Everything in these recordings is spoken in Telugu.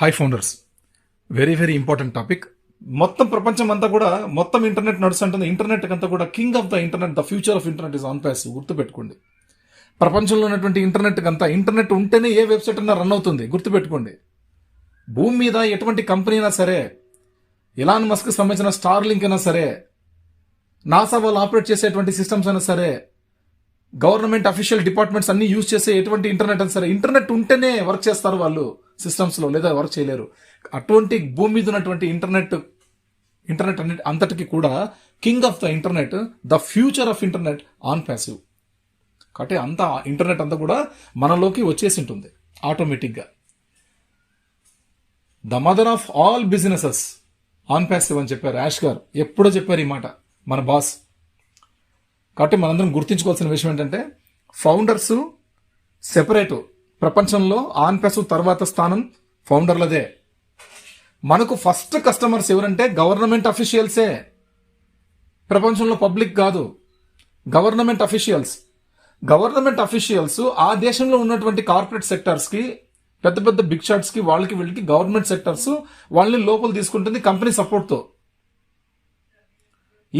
Hi founders very very important topic మొత్తం ప్రపంచం అంతా కూడా మొత్తం ఇంటర్నెట్ నడుస్తుంటుంది. ఇంటర్నెట్ అంతా కూడా king of the internet the future of internet is Onpassive గుర్తుపెట్టుకోండి. ప్రపంచంలో ఉన్నటువంటి ఇంటర్నెట్ అంతా ఇంటర్నెట్ ఉంటేనే ఏ వెబ్సైట్ అయినా రన్ అవుతుంది. గుర్తుపెట్టుకోండి. భూమి మీద ఎటువంటి కంపెనీ అయినా సరే ఇలాన్ మస్క్ సంబంధించిన స్టార్ లింక్ అయినా సరే నాసా వాళ్ళు ఆపరేట్ చేసేటువంటి సిస్టమ్స్ అయినా సరే గవర్నమెంట్ అఫీషియల్ డిపార్ట్మెంట్స్ అన్ని యూజ్ చేసే ఎటువంటి ఇంటర్నెట్ అని సరే ఇంటర్నెట్ ఉంటేనే వర్క్ చేస్తారు వాళ్ళు. సిస్టమ్స్లో లేదా వర్క్ చేయలేరు. అటువంటి భూమి మీద ఉన్నటువంటి ఇంటర్నెట్ ఇంటర్నెట్ అన్నిటి అంతటికి కూడా king of the internet the future of internet Onpassive. కాబట్టి అంత ఇంటర్నెట్ అంతా కూడా మనలోకి వచ్చేసి ఉంటుంది ఆటోమేటిక్గా. The mother of all businesses Onpassive అని చెప్పారు యాష్ గారు. ఎప్పుడో చెప్పారు ఈ మాట మన బాస్. కాబట్టి మనందరం గుర్తించుకోవాల్సిన విషయం ఏంటంటే ఫౌండర్స్ సెపరేట్ ప్రపంచంలో ఆన్ తర్వాత స్థానం ఫౌండర్లదే. మనకు ఫస్ట్ కస్టమర్స్ ఎవరంటే గవర్నమెంట్ అఫీషియల్సే. ప్రపంచంలో పబ్లిక్ కాదు. Government officials. గవర్నమెంట్ అఫీషియల్స్ ఆ దేశంలో ఉన్నటువంటి కార్పొరేట్ సెక్టర్స్కి పెద్ద పెద్ద బిగ్ షాట్స్కి వాళ్ళకి వీళ్ళకి గవర్నమెంట్ సెక్టర్స్ వాళ్ళని లోపల తీసుకుంటుంది కంపెనీ సపోర్ట్తో.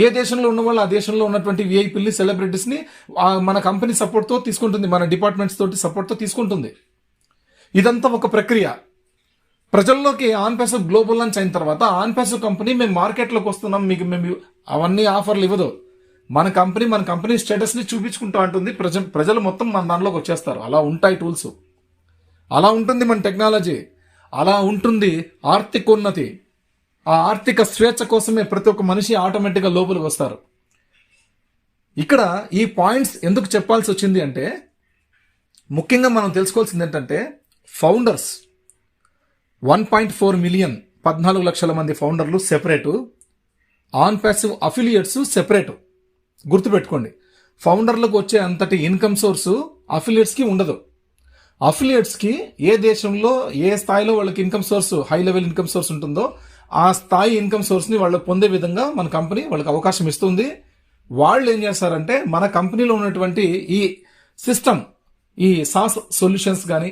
ఏ దేశంలో ఉన్న వాళ్ళు ఆ దేశంలో ఉన్నటువంటి విఐపీల్ని సెలబ్రిటీస్ని మన కంపెనీ సపోర్ట్తో తీసుకుంటుంది మన డిపార్ట్మెంట్స్ తోటి సపోర్ట్తో తీసుకుంటుంది. ఇదంతా ఒక ప్రక్రియ. ప్రజల్లోకి ఆన్ గ్లోబల్ లాంచ్ అయిన తర్వాత ఆన్ కంపెనీ మేము మార్కెట్లోకి వస్తున్నాం మీకు మేము అవన్నీ ఆఫర్లు ఇవ్వదు. మన కంపెనీ మన కంపెనీ స్టేటస్ని చూపించుకుంటూ ఉంటుంది ప్రజ ప్రజలు మొత్తం మన దానిలోకి వచ్చేస్తారు. అలా ఉంటాయి టూల్స్ అలా ఉంటుంది మన టెక్నాలజీ అలా ఉంటుంది ఆర్థికోన్నతి. ఆ ఆర్థిక స్వేచ్ఛ కోసమే ప్రతి ఒక్క మనిషి ఆటోమేటిక్గా లోపలికి వస్తారు. ఇక్కడ ఈ పాయింట్స్ ఎందుకు చెప్పాల్సి వచ్చింది అంటే ముఖ్యంగా మనం తెలుసుకోవాల్సింది ఏంటంటే founders one point four million పద్నాలుగు లక్షల మంది ఫౌండర్లు separate on passive affiliates separate. గుర్తుపెట్టుకోండి ఫౌండర్లకు వచ్చే అంతటి ఇన్కమ్ సోర్సు అఫిలియేట్స్కి ఉండదు. అఫిలియేట్స్కి ఏ దేశంలో ఏ స్థాయిలో వాళ్ళకి income source high level income source ఉంటుందో ఆ స్థాయి ఇన్కమ్ సోర్స్ని వాళ్ళు పొందే విధంగా మన కంపెనీ వాళ్ళకి అవకాశం ఇస్తుంది. వాళ్ళు ఏం చేస్తారంటే మన కంపెనీలో ఉన్నటువంటి ఈ సిస్టమ్ ఈ సాస్ సొల్యూషన్స్ కానీ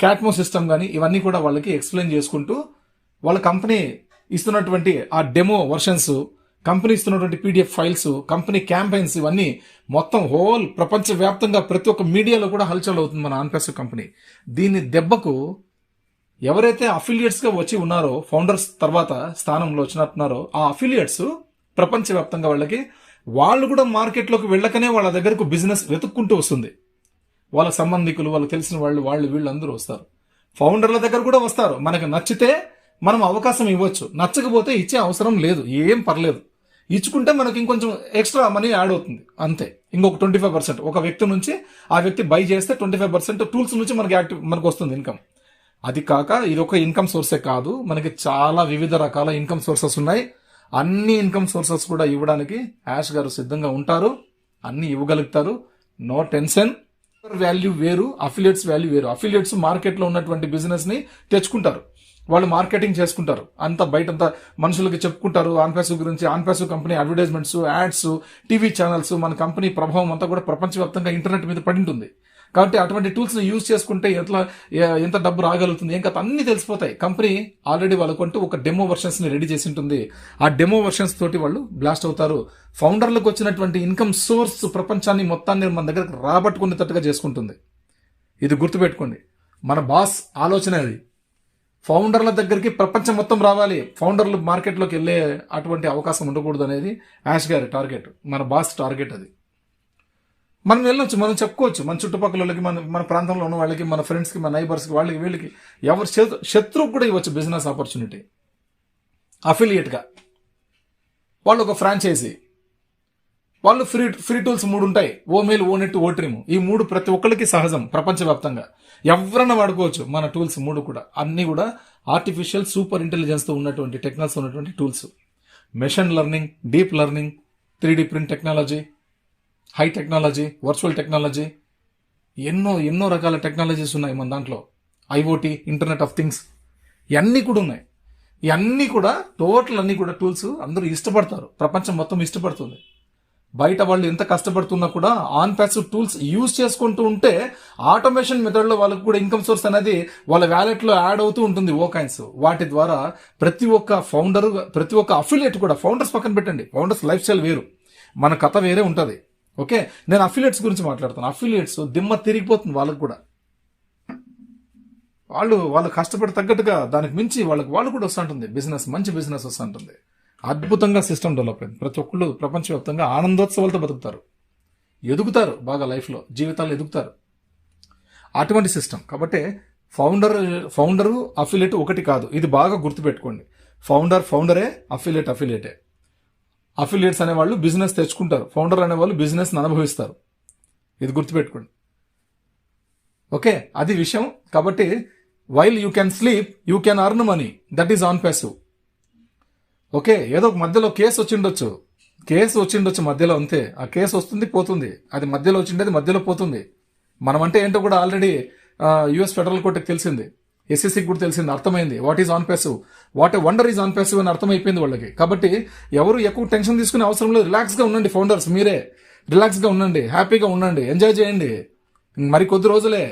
క్యాట్మో సిస్టమ్ కానీ ఇవన్నీ కూడా వాళ్ళకి ఎక్స్ప్లెయిన్ చేసుకుంటూ వాళ్ళ కంపెనీ ఇస్తున్నటువంటి ఆ డెమో వర్షన్స్ కంపెనీ ఇస్తున్నటువంటి పీడిఎఫ్ ఫైల్స్ కంపెనీ క్యాంపెయిన్స్ ఇవన్నీ మొత్తం హోల్ ప్రపంచవ్యాప్తంగా ప్రతి ఒక్క మీడియాలో కూడా హల్చల్ అవుతుంది మన ఆన్పెస్ కంపెనీ. దీని దెబ్బకు ఎవరైతే అఫిలియేట్స్గా వచ్చి ఉన్నారో ఫౌండర్స్ తర్వాత స్థానంలో వచ్చినట్టున్నారో ఆ అఫిలియేట్స్ ప్రపంచవ్యాప్తంగా వాళ్ళకి వాళ్ళు కూడా మార్కెట్లోకి వెళ్ళకనే వాళ్ళ దగ్గరకు బిజినెస్ వెతుక్కుంటూ వస్తుంది. వాళ్ళ సంబంధికులు వాళ్ళకి తెలిసిన వాళ్ళు వాళ్ళు వీళ్ళందరూ వస్తారు. ఫౌండర్ల దగ్గర కూడా వస్తారు. మనకు నచ్చితే మనం అవకాశం ఇవ్వచ్చు. నచ్చకపోతే ఇచ్చే అవసరం లేదు. ఏం పర్లేదు. ఇచ్చుకుంటే మనకి ఇంకొంచెం ఎక్స్ట్రా మనీ యాడ్ అవుతుంది. అంతే. ఇంకొక ట్వంటీ ఫైవ్ పర్సెంట్ ఒక వ్యక్తి నుంచి ఆ వ్యక్తి బై చేస్తే ట్వంటీ ఫైవ్ పర్సెంట్ టూల్స్ నుంచి మనకి యాక్టివ్ మనకు వస్తుంది ఇన్కమ్ అది కాక ఇది ఒక ఇన్కమ్ సోర్సే కాదు. మనకి చాలా వివిధ రకాల ఇన్కమ్ సోర్సెస్ ఉన్నాయి. అన్ని ఇన్కమ్ సోర్సెస్ కూడా ఇవ్వడానికి యాష్ గారు సిద్ధంగా ఉంటారు. అన్ని ఇవ్వగలుగుతారు. నో టెన్షన్ వాల్యూ వేరు అఫిలియేట్స్ వాల్యూ వేరు. అఫిలియేట్స్ మార్కెట్లో ఉన్నటువంటి బిజినెస్ని తెచ్చుకుంటారు. వాళ్ళు మార్కెటింగ్ చేసుకుంటారు. అంత బయటంతా మనుషులకి చెప్పుకుంటారు. ఆన్పాసివ్ గురించి Onpassive company advertisements ads TV channels మన కంపెనీ ప్రభావం అంతా కూడా ప్రపంచవ్యాప్తంగా ఇంటర్నెట్ మీద పడి ఉంటుంది కాబట్టి అటువంటి టూల్స్ని యూజ్ చేసుకుంటే ఎట్లా ఎంత డబ్బు రాగలుగుతుంది ఇంకా అన్ని తెలిసిపోతాయి. కంపెనీ ఆల్రెడీ వాళ్ళకంటూ ఒక డెమో వర్షన్స్ని రెడీ చేసి ఉంటుంది. ఆ డెమో వర్షన్స్ తోటి వాళ్ళు బ్లాస్ట్ అవుతారు. ఫౌండర్లకు వచ్చినటువంటి ఇన్కమ్ సోర్స్ ప్రపంచాన్ని మొత్తాన్ని మన దగ్గరకు రాబట్టుకునేటట్టుగా చేసుకుంటుంది. ఇది గుర్తుపెట్టుకోండి. మన బాస్ ఆలోచన అది. ఫౌండర్ల దగ్గరికి ప్రపంచం మొత్తం రావాలి. ఫౌండర్లు మార్కెట్లోకి వెళ్ళే అటువంటి అవకాశం ఉండకూడదు అనేది యాష్ గారి టార్గెట్ మన బాస్ టార్గెట్ అది. మనం వెళ్ళొచ్చు మనం చెప్పుకోవచ్చు. మన చుట్టుపక్కల వాళ్ళకి మన మన ప్రాంతంలో ఉన్న వాళ్ళకి మన ఫ్రెండ్స్కి మన నైబర్స్కి వాళ్ళకి వీళ్ళకి ఎవరు శత్రు కూడా ఇవ్వచ్చు బిజినెస్ ఆపర్చునిటీ అఫిలియేట్గా వాళ్ళు ఒక ఫ్రాంచైజీ వాళ్ళు ఫ్రీ ఫ్రీ టూల్స్ మూడు ఉంటాయి. O mail O net O trim ఈ మూడు ప్రతి ఒక్కరికి సహజం ప్రపంచవ్యాప్తంగా. ఎవరన్నా వాడుకోవచ్చు మన టూల్స్ మూడు కూడా. అన్నీ కూడా ఆర్టిఫిషియల్ సూపర్ ఇంటెలిజెన్స్తో ఉన్నటువంటి టెక్నాలజీ ఉన్నటువంటి tools machine learning deep learning three D print technology high technology virtual technology ఎన్నో ఎన్నో రకాల టెక్నాలజీస్ ఉన్నాయి మన దాంట్లో. ఐఓటీ ఇంటర్నెట్ ఆఫ్ థింగ్స్ ఇవన్నీ కూడా ఉన్నాయి. ఇవన్నీ కూడా టోటల్ అన్నీ కూడా టూల్స్ అందరూ ఇష్టపడతారు. ప్రపంచం మొత్తం ఇష్టపడుతుంది. బయట వాళ్ళు ఎంత కష్టపడుతున్నా కూడా ఆన్ ప్యాసివ్ టూల్స్ యూజ్ చేసుకుంటూ ఉంటే ఆటోమేషన్ మెథడ్లో వాళ్ళకు వాళ్ళకి కూడా ఇన్కమ్ సోర్స్ అనేది వాళ్ళ వ్యాలెట్లో యాడ్ అవుతూ ఉంటుంది ఓకాయిన్స్. వాటి ద్వారా ప్రతి ఒక్క ఫౌండర్ ప్రతి ఒక్క అఫిలియేట్ కూడా ఫౌండర్స్ పక్కన పెట్టండి. ఫౌండర్స్ లైఫ్ స్టైల్ వేరు. మన కథ వేరే ఉంటుంది. ఓకే? నేను అఫిలియేట్స్ గురించి మాట్లాడుతాను అఫిలియేట్స్ దిమ్మ తిరిగిపోతుంది వాళ్ళకు కూడా. వాళ్ళు వాళ్ళు కష్టపడి తగ్గట్టుగా దానికి మించి వాళ్ళకి వాళ్ళు కూడా వస్తుంటుంది. బిజినెస్ మంచి బిజినెస్ వస్తుంటుంది. అద్భుతంగా సిస్టమ్ డెవలప్ అయింది. ప్రతి ఒక్కళ్ళు ప్రపంచవ్యాప్తంగా ఆనందోత్సవాలతో బతుకుతారు. ఎదుగుతారు బాగా లైఫ్లో. జీవితాలు ఎదుగుతారు. అటువంటి సిస్టమ్ కాబట్టి ఫౌండర్ ఫౌండరు అఫిలియేట్ ఒకటి కాదు. ఇది బాగా గుర్తుపెట్టుకోండి. ఫౌండర్ ఫౌండరే అఫిలియేట్ అఫిలియేటే అఫిలియేట్స్ అనేవాళ్ళు బిజినెస్ తెచ్చుకుంటారు. ఫౌండర్ అనేవాళ్ళు బిజినెస్ అనుభవిస్తారు. ఇది గుర్తుపెట్టుకోండి. ఓకే అది విషయం. కాబట్టి while you can sleep you can earn money that is Onpassive okay ఏదో ఒక మధ్యలో కేసు వచ్చిండొచ్చు. కేసు వచ్చిండొచ్చు మధ్యలో అంతే. ఆ కేసు వస్తుంది పోతుంది. అది మధ్యలో వచ్చిండేది మధ్యలో పోతుంది. మనం అంటే ఏంటో కూడా ఆల్రెడీ యుఎస్ ఫెడరల్ కోర్టుకి తెలిసింది. ఎస్ఎస్సికి కూడా తెలిసింది అర్థమైంది. What is Onpassive what wonder is Onpassive అని అర్థమైపోయింది వాళ్ళకి. కాబట్టి ఎవరు ఎక్కువ టెన్షన్ తీసుకునే అవసరం లేదు. రిలాక్స్గా ఉండండి ఫౌండర్స్ మీరే. రిలాక్స్గా ఉండండి హ్యాపీగా ఉండండి ఎంజాయ్ చేయండి. మరి కొద్ది రోజులే.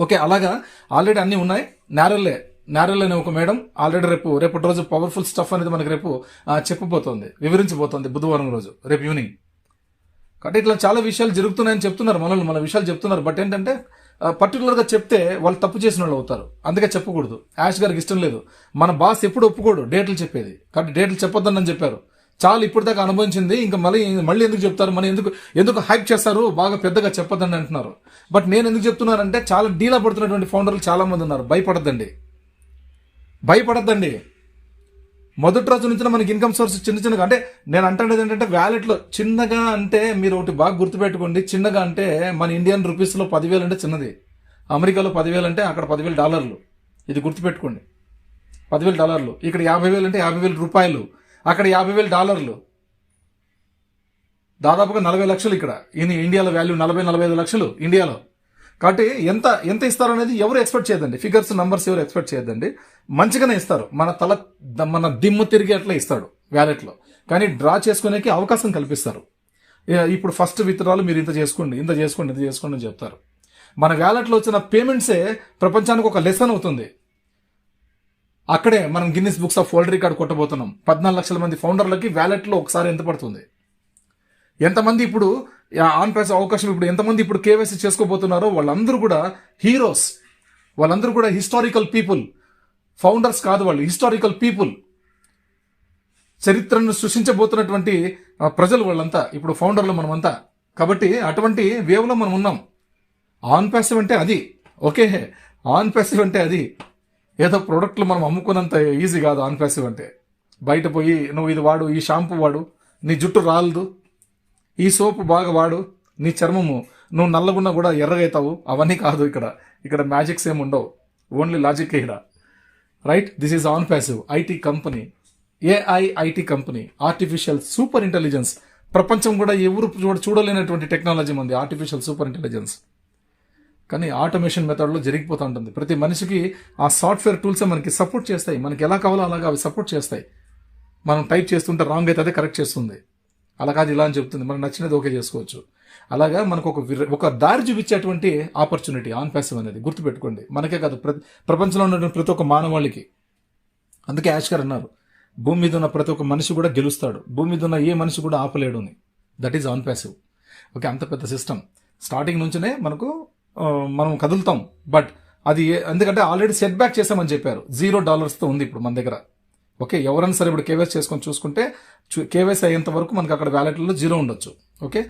ఓకే అలాగా. ఆల్రెడీ అన్ని ఉన్నాయి. నేరల్లే నేరల్ అనే ఒక మేడం. ఆల్రెడీ రేపు రేపటి రోజు పవర్ఫుల్ స్టఫ్ అనేది మనకి రేపు చెప్పబోతోంది వివరించబోతోంది బుధవారం రోజు రేపు ఈవినింగ్ కాబట్టి ఇట్లా చాలా విషయాలు జరుగుతున్నాయని చెప్తున్నారు మనల్ని మన విషయాలు చెప్తున్నారు. బట్ ఏంటంటే పర్టికులర్గా చెప్తే వాళ్ళు తప్పు చేసిన వాళ్ళు అవుతారు. అందుకే చెప్పకూడదు. యాష్ గారికి ఇష్టం లేదు. మన బాస్ ఎప్పుడు ఒప్పుకోడు. డేట్లు చెప్పేది. కాబట్టి డేట్లు చెప్పొద్దని చెప్పారు. చాలు ఇప్పుడు దాకా అనుభవించింది. ఇంకా మళ్ళీ మళ్ళీ ఎందుకు చెప్తారు? మన ఎందుకు ఎందుకు హైప్ చేస్తారు? బాగా పెద్దగా చెప్పొద్దని అంటున్నారు. బట్ నేను ఎందుకు చెప్తున్నానంటే చాలా డీలా పడుతున్నటువంటి ఫౌండర్లు చాలామంది ఉన్నారు. భయపడద్దండి. భయపడద్దండి. మొదటి రోజు నుంచి మనకి ఇన్కమ్ సోర్స్ చిన్న చిన్నగా అంటే నేను అంటానేది ఏంటంటే వ్యాలెట్లో చిన్నగా అంటే మీరు ఒకటి బాగా గుర్తుపెట్టుకోండి. చిన్నగా అంటే మన ఇండియన్ రూపీస్లో పదివేలు అంటే చిన్నది. అమెరికాలో పదివేలు అంటే అక్కడ పదివేలు డాలర్లు. ఇది గుర్తుపెట్టుకోండి. పదివేలు డాలర్లు. ఇక్కడ యాభై వేలు అంటే యాభై వేలు రూపాయలు. అక్కడ యాభై వేలు డాలర్లు. దాదాపుగా నలభై లక్షలు ఇక్కడ. ఈయన ఇండియాలో వాల్యూ నలభై నలభై ఐదు లక్షలు. ఇండియాలో కాబట్టి ఎంత ఎంత ఇస్తారు అనేది ఎవరు ఎక్స్పెక్ట్ చేయదండి. ఫిగర్స్ నంబర్స్ ఎవరు ఎక్స్పెక్ట్ చేయదండి. మంచిగానే ఇస్తారు. మన తల మన దిమ్ము తిరిగి అట్లా ఇస్తాడు వ్యాలెట్లో కానీ డ్రా చేసుకునేకి అవకాశం కల్పిస్తారు. ఇప్పుడు ఫస్ట్ విత్డ్రాలు మీరు ఇంత చేసుకోండి ఇంత చేసుకోండి ఇంత చేసుకోండి అని చెప్తారు. మన వ్యాలెట్లో వచ్చిన పేమెంట్సే ప్రపంచానికి ఒక లెసన్ అవుతుంది. అక్కడే మనం Guinness books of world record కొట్టబోతున్నాం. పద్నాలుగు లక్షల మంది ఫౌండర్లకి వ్యాలెట్లో ఒకసారి ఎంత పడుతుంది? ఎంతమంది ఇప్పుడు ఆన్ ప్రైస్ అవకాశం ఇప్పుడు ఎంతమంది ఇప్పుడు కేవైసీ చేసుకోబోతున్నారో వాళ్ళందరూ కూడా హీరోస్. వాళ్ళందరూ కూడా హిస్టారికల్ పీపుల్. ఫౌండర్స్ కాదు వాళ్ళు హిస్టారికల్ పీపుల్. చరిత్రను సృష్టించబోతున్నటువంటి ప్రజలు వాళ్ళంతా ఇప్పుడు ఫౌండర్లు మనమంతా. కాబట్టి అటువంటి వేవ్లో మనం ఉన్నాం. ఆన్ ప్యాసివ్ అంటే అది. ఓకే. ఆన్ ప్యాసివ్ అంటే అది. ఏదో ప్రోడక్ట్లు మనం అమ్ముకున్నంత ఈజీ కాదు ఆన్ ప్యాసివ్ అంటే. బయట పోయి నువ్వు ఇది వాడు ఈ షాంపూ వాడు నీ జుట్టు రాలదు. ఈ సోపు బాగా వాడు. నీ చర్మము. నువ్వు నల్లగున్నా కూడా ఎర్రగైతావు. అవన్నీ కాదు ఇక్కడ. ఇక్కడ మ్యాజిక్స్ ఏమి ఉండవు. ఓన్లీ లాజిక్ ఇక్కడ. Right this is Onpassive IT company AI IT company artificial super intelligence ప్రపంచం కూడా ఎవరు చూడ చూడలేనటువంటి టెక్నాలజీ ఉంది ఆర్టిఫిషియల్ సూపర్ ఇంటెలిజెన్స్ కానీ ఆటోమేషన్ మెథడ్లో జరిగిపోతూ ఉంటుంది. ప్రతి మనిషికి ఆ సాఫ్ట్వేర్ టూల్సే మనకి సపోర్ట్ చేస్తాయి. మనకి ఎలా కావాలో అలాగా అవి సపోర్ట్ చేస్తాయి. మనం టైప్ చేస్తుంటే రాంగ్ అయితే అదే కరెక్ట్ చేస్తుంది. అలా కాదు ఇలా అని చెప్తుంది. మనకు నచ్చినది ఓకే చేసుకోవచ్చు. అలాగా మనకు ఒక ఒక దారి చూపించేటువంటి ఆపర్చునిటీ ఆన్ ప్యాసివ్ అనేది గుర్తుపెట్టుకోండి. మనకే కాదు ప్రతి ప్రపంచంలో ఉన్నటువంటి ప్రతి ఒక్క మానవాళికి. అందుకే యాష్కర్ అన్నారు భూమి మీద ఉన్న ప్రతి ఒక్క మనిషి కూడా గెలుస్తాడు. భూమి మీద ఉన్న ఏ మనిషి కూడా ఆపలేడు అని. That is on passive okay అంత పెద్ద సిస్టమ్ స్టార్టింగ్ నుంచినే మనకు మనం కదులుతాం. బట్ అది ఎందుకంటే ఆల్రెడీ సెట్ బ్యాక్ చేసామని చెప్పారు జీరో డాలర్స్తో ఉంది ఇప్పుడు మన దగ్గర. ఓకే ఎవరైనా సరే ఇప్పుడు కేవైసీ చేసుకొని చూసుకుంటే కేవైసీ అయ్యేంత వరకు మనకు అక్కడ వ్యాలెట్లో జీరో ఉండొచ్చు. ఓకే?